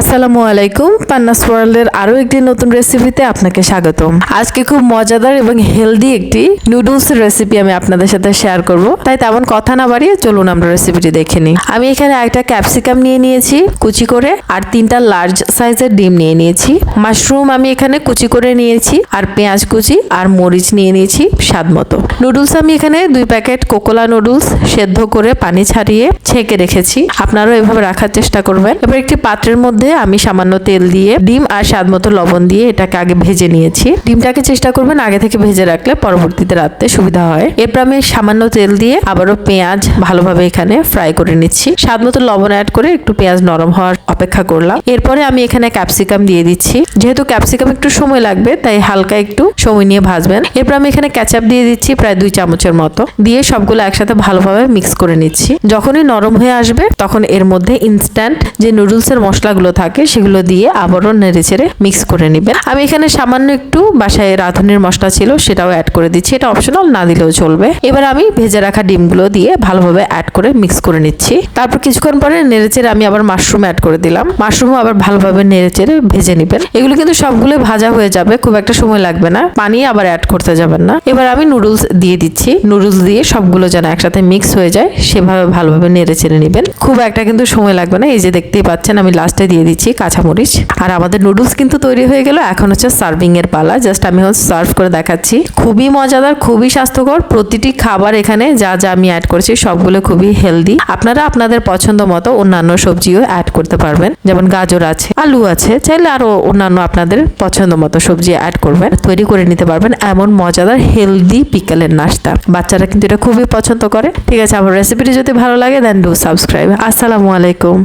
আসসালামু আলাইকুম। পান্নাস ওয়ার্ল্ডের আরও একটি নতুন রেসিপিতে আপনাকে স্বাগতম। আজকে খুব মজাদার এবং হেলদি একটি নুডলস রেসিপি আমি আপনাদের সাথে শেয়ার করব। তাই তেমন কথা না বাড়িয়ে চলুন আমরা রেসিপিটি দেখে নিই। আমি এখানে একটা ক্যাপসিকাম নিয়ে নিয়েছি কুচি করে আর তিনটা লার্জ সাইজের ডিম নিয়ে নিয়েছি। মাশরুম আমি এখানে কুচি করে নিয়েছি আর পেঁয়াজ কুচি আর মরিচ নিয়ে নিয়েছি স্বাদ মতো। নুডলস আমি এখানে দুই প্যাকেট কোকোলা নুডলস সেদ্ধ করে পানি ছাড়িয়ে ছেঁকে রেখেছি। আপনারাও এভাবে রাখার চেষ্টা করবেন। এবার একটি পাত্রের মধ্যে আমি সামান্য তেল দিয়ে ডিম আর স্বাদ মতো লবণ দিয়ে এটাকে আগে ভেজে নিয়েছি। ডিমটাকে চেষ্টা করবেন আগে থেকে ভেজে রাখলে পরবর্তীতে রাখতে সুবিধা হয়। এরপর আমি সামান্য তেল দিয়ে আবারও পেঁয়াজ ভালোভাবে এখানে ফ্রাই করে নিচ্ছি। স্বাদ মতো লবণ অ্যাড করে একটু পেঁয়াজ নরম হওয়ার অপেক্ষা করলাম। এরপরে আমি এখানে ক্যাপসিকাম দিয়ে দিচ্ছি। যেহেতু ক্যাপসিকাম একটু সময় লাগবে, তাই হালকা একটু সময় নিয়ে ভাজবেন। এরপর আমি এখানে ক্যাচাপ দিয়ে দিচ্ছি প্রায় দুই চামচের মতো। দিয়ে সবগুলো একসাথে ভালোভাবে মিক্স করে নিচ্ছি। যখনই নরম হয়ে আসবে, তখন এর মধ্যে ইনস্ট্যান্ট যে নুডলসের মশলাগুলো থাকে, সেগুলো দিয়ে আবারও নেড়ে চেড়ে মিক্স করে নেবেন। আমি এখানে সামান্য একটু বাসায় রাঁধুনির মশলা ছিল, সেটাও অ্যাড করে দিচ্ছি। এটা অপশনাল না দিলেও চলবে। এবার আমি ভেজে রাখা ডিমগুলো দিয়ে ভালোভাবে অ্যাড করে মিক্স করে নিচ্ছি। তারপর কিছুক্ষণ পরে নেড়ে চেড়ে আমি আবার মাশরুম অ্যাড করে দিলাম। মাশরুমও আবার ভালোভাবে নেড়ে চেড়ে ভেজে নেবেন। এগুলো কিন্তু সবগুলো ভাজা হয়ে যাবে, খুব একটা সময় লাগবে না। পানি আবার অ্যাড করতে যাবেন না। এবার আমি নুডলস দিয়ে দিচ্ছি। নুডলস দিয়ে সবগুলো যেন একসাথে মিক্স হয়ে যায়, সেভাবে ভালোভাবে নেড়ে চেড়ে নেবেন। খুব একটা কিন্তু সময় লাগবে না। এই যে দেখতেই পাচ্ছেন, আমি লাস্টে দিয়ে দিচ্ছি কাঁচামরিচ। আর আমাদের নুডলস কিন্তু তৈরি হয়ে গেল, এখন হচ্ছে সার্ভিং এর পালা। জাস্ট আমি হচ্ছে সার্ভ করে দেখাচ্ছি। খুবই মজাদার, খুবই স্বাস্থ্যকর প্রতিটি খাবার এখানে, যা যা আমি অ্যাড করেছি, সবগুলো খুবই হেলদি আপনারা আপনাদের পছন্দ মতো অন্যান্য সবজিও অ্যাড করতে পারবেন। যেমন গাজর আছে, আলু আছে, চাইলে আরও অন্যান্য আপনাদের পছন্দ মতো সবজি অ্যাড করবেন। তৈরি করে নিতে পারবেন এমন মজাদার হেলদি বিকালের নাস্তা। বাচ্চারা কিন্তু এটা খুবই পছন্দ করে। ঠিক আছে, আমার রেসিপিটি যদি ভালো লাগে দেন ডু সাবস্ক্রাইব আসসালামু আলাইকুম।